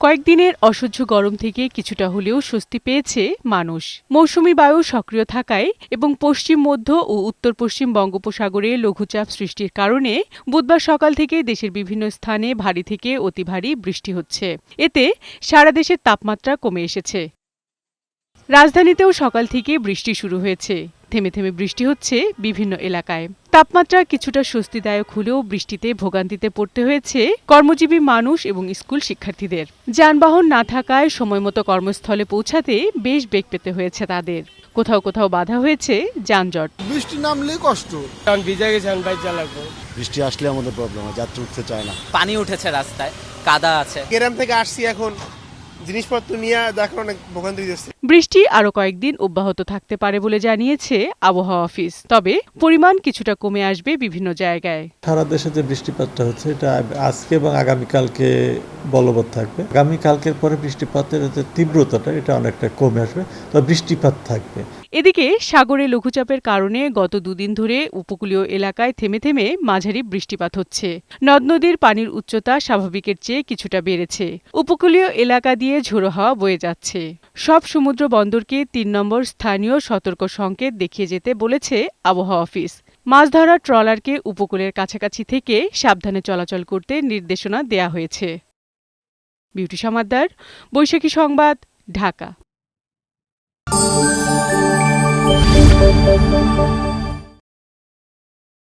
কয়েকদিনের অসহ্য গরম থেকে কিছুটা হলেও স্বস্তি পেয়েছে মানুষ। মৌসুমি বায়ু সক্রিয় থাকায় এবং পশ্চিম, মধ্য ও উত্তর পশ্চিম বঙ্গোপসাগরে লঘুচাপ সৃষ্টির কারণে বুধবার সকাল থেকে দেশের বিভিন্ন স্থানে ভারী থেকে অতি ভারী বৃষ্টি হচ্ছে। এতে সারা দেশের তাপমাত্রা কমে এসেছে। রাজধানীতেও সকাল থেকে বৃষ্টি শুরু হয়েছে। থেমে থেমে বৃষ্টি হচ্ছে বিভিন্ন এলাকায়। তাপমাত্রা কিছুটা স্বস্তিদায়ক হলেও বৃষ্টিতে ভোগান্তিতে পড়তে হয়েছে কর্মজীবী মানুষ এবং স্কুল শিক্ষার্থীদের। যানবাহন না থাকায় সময়মতো কর্মস্থলে পৌঁছাতে বেশ বেগ পেতে হয়েছে তাদের। কোথাও কোথাও বাধা হয়েছে যানজট। বৃষ্টি নামলে কষ্ট। কারণ ভিজে গেছে বাইক চালাবো। বৃষ্টি আসলে আমাদের প্রবলেম হয় যাত্রী উঠতে চায় না। পানি উঠেছে রাস্তায় কাদা আছে। গ্রাম থেকে আসছি এখন। জিনিসপত্র নিয়ে দেখো অনেক ভোগান্তি দিচ্ছে বৃষ্টি আরও কয়েকদিন অব্যাহত থাকতে পারে বলে জানিয়েছে আবহাওয়া অফিস। তবে পরিমাণ কিছুটা কমে আসবে বিভিন্ন জায়গায়। সারা দেশে যে বৃষ্টিপাতটা হচ্ছে এটা আজকে এবং আগামীকালকে বলবৎ থাকবে। আগামীকালকের পরে বৃষ্টিপাতের যে তীব্রতাটা এটা অনেকটা কমে আসবে তবে বৃষ্টিপাত থাকবে। এদিকে সাগরে লঘুচাপের কারণে গত দুদিন ধরে উপকূলীয় এলাকায় থেমে থেমে মাঝারি বৃষ্টিপাত হচ্ছে। নদ নদীর পানির উচ্চতা স্বাভাবিকের চেয়ে কিছুটা বেড়েছে। উপকূলীয় এলাকা দিয়ে ঝোড়ো হাওয়া বয়ে যাচ্ছে। সব সমুদ্র বন্দরকে তিন নম্বর স্থানীয় সতর্ক সংকেত দেখিয়ে যেতে বলেছে আবহাওয়া অফিস। মাছ ধরার ট্রলারকে উপকূলের কাছাকাছি থেকে সাবধানে চলাচল করতে নির্দেশনা দেয়া হয়েছে। বিউটি সমাদ্দার, বৈশাখী সংবাদ, ঢাকা।